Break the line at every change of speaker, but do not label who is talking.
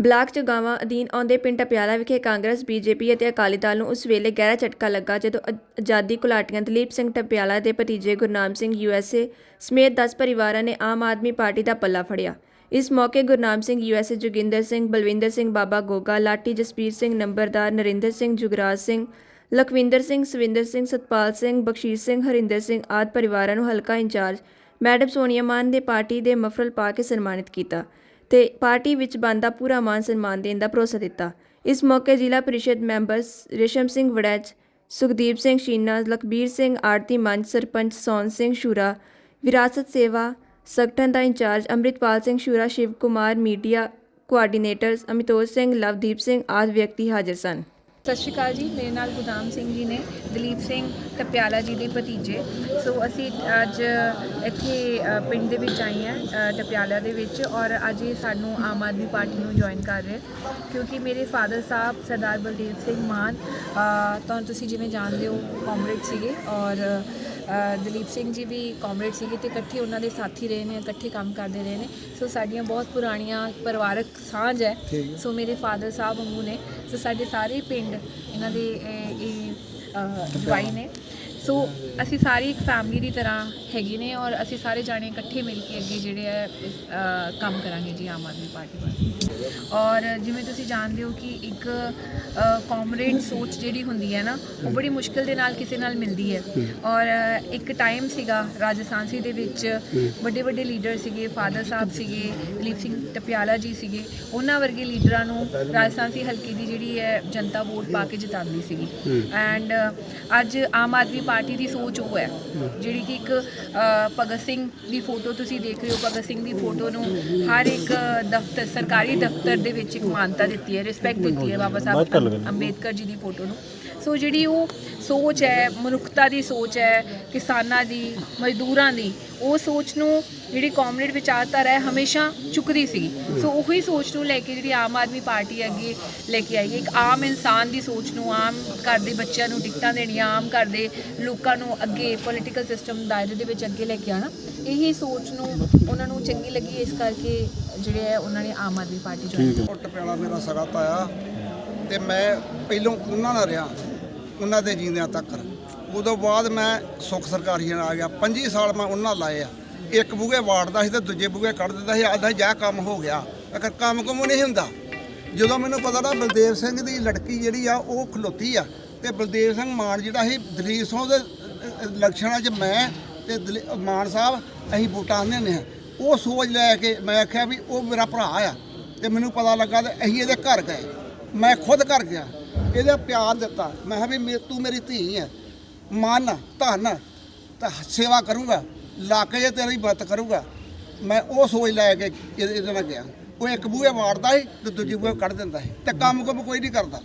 Block ਚਗਾਵਾਂ ਅਧੀਨ ਆਉਂਦੇ ਪਿੰਡ ਟਪਿਆਲਾ ਵਿਖੇ ਕਾਂਗਰਸ, ਬੀਜੇਪੀ ਅਤੇ ਅਕਾਲੀ ਦਲ ਨੂੰ ਉਸ ਵੇਲੇ ਗਹਿਰਾ ਝਟਕਾ ਲੱਗਾ ਜਦੋਂ ਅ- ਆਜ਼ਾਦੀ ਘੁਲਾਟੀਆਂ ਦਲੀਪ ਸਿੰਘ ਟਪਿਆਲਾ ਦੇ ਭਤੀਜੇ ਗੁਰਨਾਮ ਸਿੰਘ ਯੂਐਸਏ ਸਮੇਤ 10 ਪਰਿਵਾਰਾਂ ਨੇ ਆਮ ਆਦਮੀ ਪਾਰਟੀ ਦਾ ਪੱਲਾ ਫੜਿਆ। ਇਸ ਮੌਕੇ ਗੁਰਨਾਮ ਸਿੰਘ ਯੂਐਸਏ ਜੋਗਿੰਦਰ ਸਿੰਘ, ਬਲਵਿੰਦਰ ਸਿੰਘ ਬਾਬਾ ਗੋਗਾ, ਲਾਟੀ ਜਸਪੀਰ ਸਿੰਘ ਨੰਬਰਦਾਰ, ਨਰਿੰਦਰ ਸਿੰਘ ਜੁਗਰਾਜ ਸਿੰਘ, ਲਖਵਿੰਦਰ ਸਿੰਘ, ਸਵਿੰਦਰ ਸਿੰਘ, ਸਤਪਾਲ ਸਿੰਘ ਬਖਸ਼ੀਸ਼ ਸਿੰਘ, ਹਰਿੰਦਰ ਸਿੰਘ ਆਦਿ ਪਰਿਵਾਰਾਂ ਨੂੰ ਹਲਕਾ ਇੰਚਾਰਜ ਮੈਡਮ ਸੋਨੀਆ ਮਾਨ ਦੇ ਪਾਰਟੀ ਦੇ ਮਫਰਲ ਪਾ ਕੇ ਸਨਮਾਨਿਤ ਕੀਤਾ। ਤੇ ਪਾਰਟੀ ਵਿੱਚ ਬੰਦਾ ਪੂਰਾ ਮਾਨ ਸਨਮਾਨ ਦੇਣ ਦਾ ਭਰੋਸਾ ਦਿੱਤਾ। ਇਸ ਮੌਕੇ ਜ਼ਿਲ੍ਹਾ ਪ੍ਰੀਸ਼ਦ ਮੈਂਬਰਸ ਰੇਸ਼ਮ ਸਿੰਘ ਵੜੈਚ, ਸੁਖਦੀਪ ਸਿੰਘ ਸ਼ੀਨਾ, ਲਖਬੀਰ ਸਿੰਘ ਆਰਤੀ ਮੰਚ, ਸਰਪੰਚ ਸੌਨ ਸਿੰਘ ਸ਼ੂਰਾ ਵਿਰਾਸਤ ਸੇਵਾ ਸੰਗਠਨ ਦਾ incharge Amritpal Singh Shura Shiv Kumar media coordinators Amitoj Singh, Lovedeep Singh ਆਦਿ ਵਿਅਕਤੀ ਹਾਜ਼ਰ ਸਨ।
ਸਤਿ ਸ਼੍ਰੀ ਅਕਾਲ ਜੀ ਮੇਰੇ ਨਾਲ ਗੁਦਾਮ ਸਿੰਘ ਜੀ ਨੇ ਦਲੀਪ ਸਿੰਘ ਟਪਿਆਲਾ ਜੀ ਦੇ ਭਤੀਜੇ। ਸੋ ਅਸੀਂ ਅੱਜ ਇੱਥੇ ਪਿੰਡ ਦੇ ਵਿੱਚ ਆਏ ਹਾਂ ਟਪਿਆਲਾ ਦੇ ਵਿੱਚ ਔਰ ਅੱਜ ਇਹ ਸਾਨੂੰ ਆਮ ਆਦਮੀ ਪਾਰਟੀ ਨੂੰ ਜੁਆਇਨ ਕਰ ਰਹੇ ਕਿਉਂਕਿ ਮੇਰੇ ਫਾਦਰ ਸਾਹਿਬ ਸਰਦਾਰ ਬਲਦੇਵ ਸਿੰਘ ਮਾਨ ਅ, ਤੁਹਾਨੂੰ ਤੁਸੀਂ ਜਿਵੇਂ ਜਾਣਦੇ ਹੋ ਕਾਮਰੇਡ ਸੀਗੇ ਔਰ ਦਲੀਪ ਸਿੰਘ ਜੀ ਵੀ ਕਾਮਰੇਡ ਸੀਗੇ ਤੇ ਇਕੱਠੇ ਉਹਨਾਂ ਦੇ ਸਾਥੀ ਰਹੇ ਨੇ ਇਕੱਠੇ ਕੰਮ ਕਰਦੇ ਰਹੇ ਨੇ। ਸੋ ਸਾਡੀਆਂ ਬਹੁਤ ਪੁਰਾਣੀਆਂ ਪਰਿਵਾਰਕ ਸਾਂਝ ਹੈ। ਸੋ ਮੇਰੇ ਫਾਦਰ ਸਾਹਿਬ ਵਾਂਗੂ ਨੇ। ਸੋ ਸਾਡੇ ਸਾਰੇ ਪਿੰਡ ਇਹਨਾਂ ਦੇ ਇਹ ਜਵਾਈ ਨੇ। ਸੋ ਅਸੀਂ ਸਾਰੀ ਇੱਕ ਫੈਮਿਲੀ ਦੀ ਤਰ੍ਹਾਂ ਹੈਗੇ ਨੇ ਔਰ ਅਸੀਂ ਸਾਰੇ ਜਾਣੇ ਇਕੱਠੇ ਮਿਲ ਕੇ ਅੱਗੇ ਜਿਹੜੇ ਹੈ ਇਸ, ਅ, ਕੰਮ ਕਰਾਂਗੇ ਜੀ ਆਮ ਆਦਮੀ ਪਾਰਟੀ ਵਾਸਤੇ। ਔਰ ਜਿਵੇਂ ਤੁਸੀਂ ਜਾਣਦੇ ਹੋ ਕਿ ਇੱਕ ਕਾਮਰੇਡ ਸੋਚ ਜਿਹੜੀ ਹੁੰਦੀ ਹੈ ਨਾ ਉਹ ਬੜੀ ਮੁਸ਼ਕਿਲ ਦੇ ਨਾਲ ਕਿਸੇ ਨਾਲ ਮਿਲਦੀ ਹੈ। ਔਰ ਅ, ਇੱਕ ਟਾਈਮ ਸੀਗਾ ਰਾਜਸਥਾਨ ਦੇ ਵਿੱਚ ਵੱਡੇ ਵੱਡੇ ਲੀਡਰ ਸੀਗੇ ਫਾਦਰ ਸਾਹਿਬ ਸੀਗੇ ਦਲੀਪ ਸਿੰਘ ਟਪਿਆਲਾ ਜੀ ਸੀਗੇ ਉਹਨਾਂ ਵਰਗੇ ਲੀਡਰਾਂ ਨੂੰ ਰਾਜਸਥਾਨ ਸੀ ਹਲਕੇ ਦੀ ਜਿਹੜੀ ਹੈ ਜਨਤਾ ਵੋਟ ਪਾ ਕੇ ਜਿਤਾਉਂਦੀ ਸੀਗੀ। ਐਂਡ ਅੱਜ ਆਮ ਆਦਮੀ ਪਾਰਟੀ ਦੀ ਸੋਚ ਉਹ ਹੈ। ਜਿਹੜੀ ਕਿ ਇੱਕ ਭਗਤ ਸਿੰਘ ਦੀ ਫੋਟੋ ਤੁਸੀਂ ਦੇਖ ਰਹੇ ਹੋ। ਭਗਤ ਸਿੰਘ ਦੀ ਫੋਟੋ ਨੂੰ ਹਰ ਇੱਕ ਦਫ਼ਤਰ ਸਰਕਾਰੀ ਦਫ਼ਤਰ ਦੇ ਵਿੱਚ ਇੱਕ ਮਾਨਤਾ ਦਿੱਤੀ ਹੈ ਰਿਸਪੈਕਟ ਦਿੱਤੀ ਹੈ ਬਾਬਾ ਸਾਹਿਬ ਅੰਬੇਦਕਰ ਜੀ ਦੀ ਫੋਟੋ ਨੂੰ। ਸੋ ਜਿਹੜੀ ਉਹ ਸੋਚ ਹੈ ਮਨੁੱਖਤਾ ਦੀ ਸੋਚ ਹੈ ਕਿਸਾਨਾਂ ਦੀ ਮਜ਼ਦੂਰਾਂ ਦੀ ਉਹ ਸੋਚ ਨੂੰ ਜਿਹੜੀ ਕਾਮਰੇਡ ਵਿਚਾਰਧਾਰਾ ਹੈ ਹਮੇਸ਼ਾ ਚੁੱਕਦੀ ਸੀ। ਸੋ ਉਹੀ ਸੋਚ ਨੂੰ ਲੈ ਕੇ ਜਿਹੜੀ ਆਮ ਆਦਮੀ ਪਾਰਟੀ ਅੱਗੇ ਲੈ ਕੇ ਆਈ ਹੈ। ਇੱਕ ਆਮ ਇਨਸਾਨ ਦੀ ਸੋਚ ਨੂੰ ਆਮ ਘਰ ਦੇ ਬੱਚਿਆਂ ਨੂੰ ਟਿਕਟਾਂ ਦੇਣੀਆਂ ਆਮ ਘਰ ਦੇ ਲੋਕਾਂ ਨੂੰ ਅੱਗੇ ਪੋਲੀਟੀਕਲ ਸਿਸਟਮ ਦਾਇਰੇ ਦੇ ਵਿੱਚ ਅੱਗੇ ਲੈ ਕੇ ਆਣਾ ਇਹੀ ਸੋਚ ਨੂੰ ਉਹਨਾਂ ਨੂੰ ਚੰਗੀ ਲੱਗੀ ਇਸ ਕਰਕੇ ਜਿਹੜੇ ਹੈ ਉਹਨਾਂ ਨੇ ਆਮ ਆਦਮੀ ਪਾਰਟੀ ਜੁਆਇਨ
ਉਹ ਟਪਿਆਲਾ ਮੇਰਾ ਸਗਾ ਤਾਇਆ ਤੇ ਮੈਂ ਪਹਿਲੋਂ ਉਹਨਾਂ ਨਾਲ ਰਿਹਾ। ਉਹਨਾਂ ਦੇ ਜੀਂਦਿਆਂ ਤੱਕ। ਉਦੋਂ ਬਾਅਦ ਮੈਂ ਸੁੱਖ ਸਰਕਾਰੀ ਨਾਲ ਆ ਗਿਆ। 25 ਸਾਲ ਮੈਂ ਉਹਨਾਂ ਲਾਏ ਆ। ਇੱਕ ਬੂਗੇ ਵਾੜਦਾ ਸੀ ਤੇ ਦੂਜੇ ਬੂਗੇ ਕੱਢ ਦਿੰਦਾ ਸੀ। ਆਦਾ ਜਾ ਕੰਮ ਹੋ ਗਿਆ। ਅਗਰ ਕੰਮ ਕੁਮ ਨਹੀਂ ਹੁੰਦਾ। ਜਦੋਂ ਮੈਨੂੰ ਪਤਾ ਨਾ ਬਲਦੇਵ ਸਿੰਘ ਦੀ ਲੜਕੀ ਜਿਹੜੀ ਆ ਉਹ ਖਲੋਤੀ ਆ। ਤੇ ਬਲਦੇਵ ਸਿੰਘ ਮਾਨ ਜਿਹੜਾ ਸੀ ਦਲੀਪ ਸਿੰਘ ਦੇ ਅ, ਲਕਸ਼ਣਾਂ 'ਚ ਮੈਂ ਤੇ ਦਲੀ- ਮਾਨ ਸਾਹਿਬ ਅਸੀਂ ਵੋਟਾਂ ਆਉਂਦੇ ਹੁੰਦੇ ਹਾਂ। ਉਹ ਸੋਚ ਲੈ ਕੇ ਮੈਂ ਆਖਿਆ ਵੀ ਉਹ ਮੇਰਾ ਭਰਾ ਆ। ਤੇ ਮੈਨੂੰ ਪਤਾ ਲੱਗਾ ਤੇ ਅਸੀਂ ਇਹਦੇ ਘਰ ਗਏ। ਮੈਂ ਖੁਦ ਘਰ ਗਿਆ। ਇਹਦਾ ਪਿਆਰ ਦਿੱਤਾ। ਮੈਂ ਕਿਹਾ ਵੀ ਮੇ- ਤੂੰ ਮੇਰੀ ਧੀ ਹੈ ਮਨ, ਧਨ, ਤਾਂ ਸੇਵਾ ਕਰੂੰਗਾ। ਲੱਕ ਜੇ ਤੇਰੀ ਮਦਦ ਕਰੂੰਗਾ। ਮੈਂ ਉਹ ਸੋਚ ਲੈ ਕੇ ਇਹਦੇ ਨਾਲ ਗਿਆ। ਉਹ ਇੱਕ ਬੂਹੇ ਵਾੜਦਾ ਸੀ ਤੇ ਦੂਜੀ ਬੂਹੇ ਕੱਢ ਦਿੰਦਾ ਸੀ। ਤੇ ਕੰਮ ਕੰਮ ਕੋਈ ਨਹੀਂ ਕਰਦਾ।